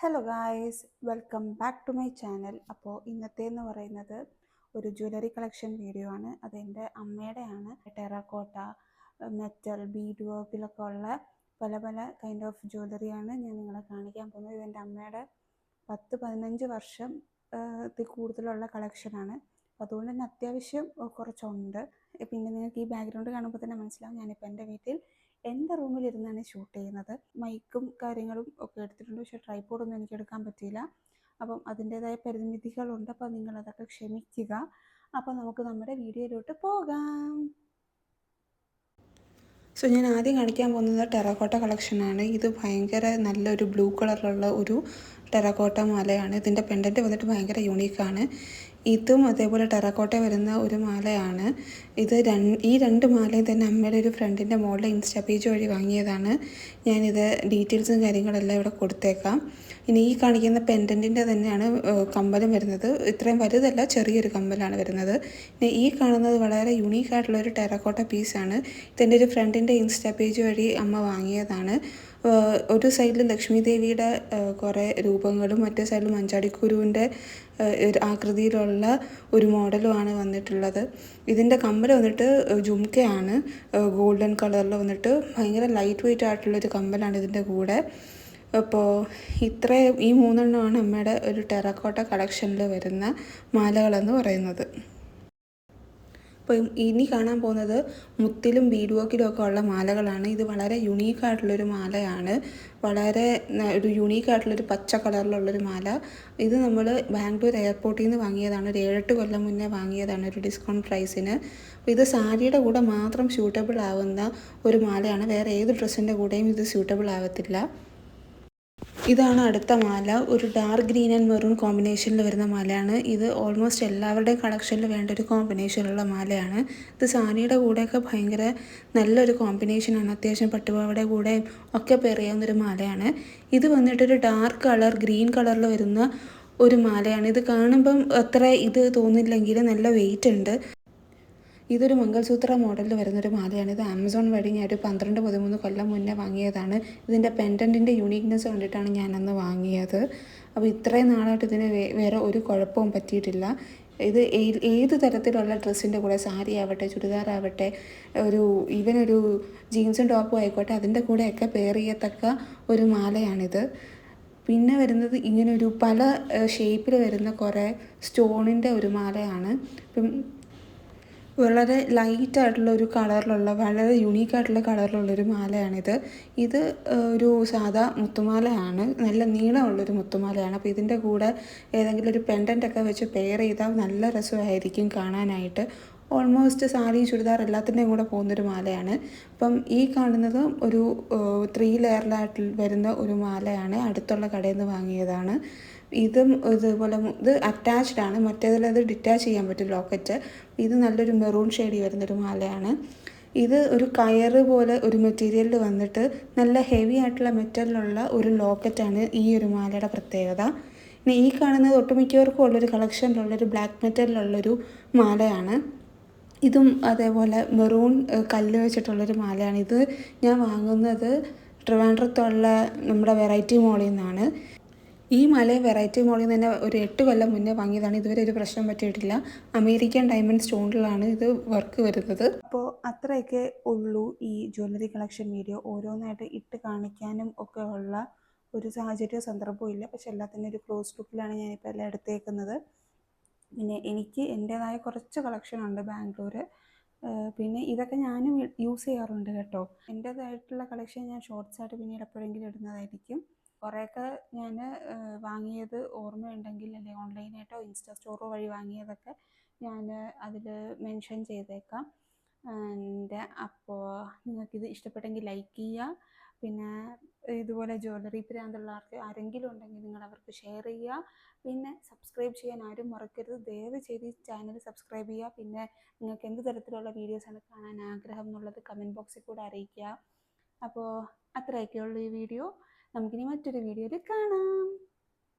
Hello guys welcome back to my channel അപ്പോൾ ഇന്നത്തെ എന്ന് പറയുന്നത് ഒരു ജ്വല്ലറി കളക്ഷൻ വീഡിയോ ആണ്. അതെന്റെ അമ്മയുടെയാണ്. ടെറാക്കോട്ട മെറ്റൽ ബീഡ് വർക്കിലൊക്കെ ഉള്ള പല പല കൈൻഡ് ഓഫ് ജ്വല്ലറിയാണ് ഞാൻ നിങ്ങളെ കാണിക്കാൻ പോകുന്നത്. ഇതെന്റെ അമ്മയുടെ പത്ത് പതിനഞ്ച് വർഷം കൂടുതലുള്ള കളക്ഷനാണ് അതുകൊണ്ട് തന്നെ അത്യാവശ്യം കുറച്ചുണ്ട്. പിന്നെ നിങ്ങൾക്ക് ഈ ബാക്ക്ഗ്രൗണ്ട് കാണുമ്പോൾ തന്നെ മനസ്സിലാവും. ഞാനിപ്പോൾ എന്റെ വീട്ടിൽ എന്റെ റൂമിലിരുന്നാണ് ഷൂട്ട് ചെയ്യുന്നത്. മൈക്കും കാര്യങ്ങളും ഒക്കെ എടുത്തിട്ടുണ്ട്. പക്ഷേ ട്രൈപ്പോഡൊന്നും എനിക്ക് എടുക്കാൻ പറ്റിയില്ല. അപ്പം അതിന്റേതായ പരിമിതികളുണ്ട്. അപ്പോൾ നിങ്ങളതൊക്കെ ക്ഷമിക്കുക. അപ്പോൾ നമുക്ക് നമ്മുടെ വീഡിയോയിലോട്ട് പോകാം. സോ ഞാൻ ആദ്യം കാണിക്കാൻ പോകുന്നത് ടെറക്കോട്ട കളക്ഷനാണ്. ഇത് ഭയങ്കര നല്ലൊരു ബ്ലൂ കളറിലുള്ള ഒരു ടെറക്കോട്ട മാലയാണ്. ഇതിന്റെ പെൻഡന്റ് വന്നിട്ട് ഭയങ്കര യൂണീക്കാണ്. ഇതും അതേപോലെ ടെറക്കോട്ട വരുന്ന ഒരു മാലയാണ്. ഇത് ഈ രണ്ട് മാലയും തന്നെ അമ്മയുടെ ഒരു ഫ്രണ്ടിന്റെ മോളുടെ ഇൻസ്റ്റാ പേജ് വഴി വാങ്ങിയതാണ്. ഞാനിത് ഡീറ്റെയിൽസും കാര്യങ്ങളെല്ലാം ഇവിടെ കൊടുത്തേക്കാം. ഇനി ഈ കാണിക്കുന്ന പെൻഡന്റിന്റെ തന്നെയാണ് കമ്പലും വരുന്നത്. ഇത്രയും വലുതല്ല ചെറിയൊരു കമ്പലാണ് വരുന്നത്. പിന്നെ ഈ കാണുന്നത് വളരെ യുണീക്ക് ഒരു ടെറാക്കോട്ട പീസാണ് ഇതെന്റെ ഒരു ഫ്രണ്ടിന്റെ ഇൻസ്റ്റാ പേജ് വഴി അമ്മ വാങ്ങിയതാണ്. ഒരു സൈഡിൽ ലക്ഷ്മി ദേവിയുടെ കുറേ രൂപങ്ങളും മറ്റേ സൈഡിൽ മഞ്ചാടിക്കുരുവിന്റെ ആകൃതിയിലുള്ള ഒരു മോഡലുമാണ് വന്നിട്ടുള്ളത്. ഇതിന്റെ കമ്മൽ വന്നിട്ട് ജുംക്കയാണ് ഗോൾഡൻ കളറിൽ വന്നിട്ട് ഭയങ്കര ലൈറ്റ് വെയിറ്റ് ആയിട്ടുള്ളൊരു കമ്മലാണ് ഇതിന്റെ കൂടെ. അപ്പോൾ ഇത്ര ഈ മൂന്നെണ്ണമാണ് അമ്മയുടെ ഒരു ടെറക്കോട്ട കളക്ഷനിൽ വരുന്ന മാലകളെന്ന് പറയുന്നത്. അപ്പോൾ ഇനി കാണാൻ പോകുന്നത് മുത്തിലും ബീഡുവോക്കിലും ഒക്കെ ഉള്ള മാലകളാണ്. ഇത് വളരെ യുണീക്ക് ആയിട്ടുള്ളൊരു മാലയാണ്. വളരെ ഒരു യുണീക്ക് ആയിട്ടുള്ളൊരു പച്ച കളറിലുള്ളൊരു മാല. ഇത് നമ്മൾ ബാംഗ്ലൂർ എയർപോർട്ടിൽ നിന്ന് വാങ്ങിയതാണ്. ഒരു ഏഴെട്ട് കൊല്ലം മുന്നേ വാങ്ങിയതാണ് ഒരു ഡിസ്കൗണ്ട് പ്രൈസിന് അപ്പോൾ ഇത് സാരിയുടെ കൂടെ മാത്രം സ്യൂട്ടബിൾ ആവുന്ന ഒരു മാലയാണ്. വേറെ ഏത് ഡ്രസ്സിന്റെ കൂടെയും ഇത് സ്യൂട്ടബിൾ ആവത്തില്ല. ഇതാണ് അടുത്ത മാല. ഒരു ഡാർക്ക് ഗ്രീൻ ആൻഡ് മെറൂൺ കോമ്പിനേഷനിൽ വരുന്ന മാലയാണ്. ഇത് ഓൾമോസ്റ്റ് എല്ലാവരുടെയും കളക്ഷനിൽ വേണ്ട ഒരു കോമ്പിനേഷനുള്ള മാലയാണ്. ഇത് സാരിയുടെ കൂടെയൊക്കെ ഭയങ്കര നല്ലൊരു കോമ്പിനേഷനാണ് അത്യാവശ്യം പട്ടുപാവയുടെ കൂടെ ഒക്കെ പെറിയാവുന്നൊരു മാലയാണ്. ഇത് വന്നിട്ടൊരു ഡാർക്ക് കളർ ഗ്രീൻ കളറിൽ വരുന്ന ഒരു മാലയാണ്. ഇത് കാണുമ്പം അത്ര ഇത് തോന്നില്ലെങ്കിൽ നല്ല വെയിറ്റ് ഉണ്ട്. ഇതൊരു മംഗൾസൂത്ര മോഡലിൽ വരുന്നൊരു മാലയാണ്. ഇത് ആമസോൺ വഴി ഞാൻ ഒരു പന്ത്രണ്ട് പതിമൂന്ന് കൊല്ലം മുന്നേ വാങ്ങിയതാണ്. ഇതിന്റെ പെൻഡന്റിന്റെ യൂണീക്നെസ് കണ്ടിട്ടാണ് ഞാനന്ന് വാങ്ങിയത്. അപ്പോൾ ഇത്രയും നാളായിട്ട് ഇതിന് വേറെ ഒരു കുഴപ്പവും പറ്റിയിട്ടില്ല. ഇത് ഏത് തരത്തിലുള്ള ഡ്രസ്സിന്റെ കൂടെ സാരി ആവട്ടെ ചുരിദാർ ആവട്ടെ ഒരു ഈവൻ ഒരു ജീൻസും ടോപ്പും ആയിക്കോട്ടെ അതിന്റെ കൂടെയൊക്കെ പെയർ ചെയ്യത്തക്ക ഒരു മാലയാണിത്. പിന്നെ വരുന്നത് ഇങ്ങനെ ഒരു പല ഷേപ്പിൽ വരുന്ന കുറേ സ്റ്റോണിന്റെ ഒരു മാലയാണ്. ഇപ്പം വളരെ ലൈറ്റ് ആയിട്ടുള്ള ഒരു കളറിലുള്ള വളരെ യുണീക്ക് ആയിട്ടുള്ള കളറിലുള്ളൊരു മാലയാണിത്. ഇത് ഒരു സാധാ മുത്തുമാലയാണ്. നല്ല നീളമുള്ളൊരു മുത്തുമാലയാണ്. അപ്പോൾ ഇതിന്റെ കൂടെ ഏതെങ്കിലും ഒരു പെൻഡന്റൊക്കെ വെച്ച് പെയർ ചെയ്താൽ നല്ല രസമായിരിക്കും കാണാനായിട്ട്. ഓൾമോസ്റ്റ് സാരി ചുരിദാർ എല്ലാത്തിന്റെയും കൂടെ പോകുന്നൊരു മാലയാണ്. അപ്പം ഈ കാണുന്നത് ഒരു ത്രീ ലെയറിലായിട്ട് വരുന്ന ഒരു മാലയാണ്. അടുത്തുള്ള കടയിൽ നിന്ന് വാങ്ങിയതാണ്. ഇതും ഇതുപോലെ ഇത് അറ്റാച്ച്ഡ് ആണ്. മറ്റേതിൽ അത് ഡിറ്റാച്ച് ചെയ്യാൻ പറ്റും ലോക്കറ്റ് ഇത് നല്ലൊരു മെറൂൺ ഷെയ്ഡിൽ വരുന്നൊരു മാലയാണ്. ഇത് ഒരു കയറ് പോലെ ഒരു മെറ്റീരിയലിൽ വന്നിട്ട് നല്ല ഹെവി ആയിട്ടുള്ള മെറ്റലിലുള്ള ഒരു ലോക്കറ്റാണ് ഈ ഒരു മാലയുടെ പ്രത്യേകത. ഇനി ഈ കാണുന്നത് ഒട്ടുമിക്കവർക്കും ഉള്ളൊരു കളക്ഷനിലുള്ളൊരു ബ്ലാക്ക് മെറ്റലിലുള്ളൊരു മാലയാണ്. ഇതും അതേപോലെ മെറൂൺ കല്ല് വെച്ചിട്ടുള്ളൊരു മാലയാണ്. ഇത് ഞാൻ വാങ്ങുന്നത് ട്രിവാൻഡ്രത്തുള്ള നമ്മുടെ വെറൈറ്റി മോളിൽ നിന്നാണ്. ഈ മല വെറൈറ്റി മോളിൽ തന്നെ ഒരു എട്ട് കൊല്ലം മുന്നേ വാങ്ങിയതാണ്. ഇതുവരെ ഒരു പ്രശ്നം പറ്റിയിട്ടില്ല. അമേരിക്കൻ ഡയമണ്ട് സ്റ്റോണിലാണ് ഇത് വർക്ക് വരുന്നത്. അപ്പോൾ അത്രയൊക്കെ ഉള്ളൂ ഈ ജ്വല്ലറി കളക്ഷൻ വീഡിയോ ഓരോന്നായിട്ട് ഇട്ട് കാണിക്കാനും ഒക്കെ ഉള്ള ഒരു സാഹചര്യ സന്ദർഭവും ഇല്ല. പക്ഷെ എല്ലാത്തിന്റെ ഒരു ക്ലോസ് ലുക്കിലാണ് ഞാനിപ്പോൾ എല്ലാം എടുത്തേക്കുന്നത്. പിന്നെ എനിക്ക് എന്റേതായ കുറച്ച് കളക്ഷൻ ഉണ്ട് ബാംഗ്ലൂർ പിന്നെ ഇതൊക്കെ ഞാനും യൂസ് ചെയ്യാറുണ്ട് കേട്ടോ. എന്റേതായിട്ടുള്ള കളക്ഷൻ ഞാൻ ഷോർട്സ് ആയിട്ട് പിന്നീട് എപ്പോഴെങ്കിലും ഇടുന്നതായിരിക്കും. കുറേയൊക്കെ ഞാൻ വാങ്ങിയത് ഓർമ്മയുണ്ടെങ്കിൽ അല്ലെങ്കിൽ ഓൺലൈനായിട്ടോ ഇൻസ്റ്റാ സ്റ്റോറോ വഴി വാങ്ങിയതൊക്കെ ഞാൻ അതിൽ മെൻഷൻ ചെയ്തേക്കാം. എന്റെ അപ്പോൾ നിങ്ങൾക്കിത് ഇഷ്ടപ്പെട്ടെങ്കിൽ ലൈക്ക് ചെയ്യുക പിന്നെ ഇതുപോലെ ജ്വല്ലറി പ്രാന്തുള്ളവർക്ക് ആരെങ്കിലും ഉണ്ടെങ്കിൽ നിങ്ങൾ അവർക്ക് ഷെയർ ചെയ്യുക പിന്നെ സബ്സ്ക്രൈബ് ചെയ്യാൻ ആരും മറക്കരുത്. ദയവ് ചെയ്ത് ഈ ചാനൽ സബ്സ്ക്രൈബ് ചെയ്യുക പിന്നെ നിങ്ങൾക്ക് എന്ത് തരത്തിലുള്ള വീഡിയോസാണ് കാണാൻ ആഗ്രഹം എന്നുള്ളത് കമന്റ് ബോക്സിൽ കൂടെ അറിയിക്കുക. അപ്പോൾ അത്രയൊക്കെയുള്ളൂ ഈ വീഡിയോ. നമുക്കിനി മറ്റൊരു വീഡിയോയിൽ കാണാം.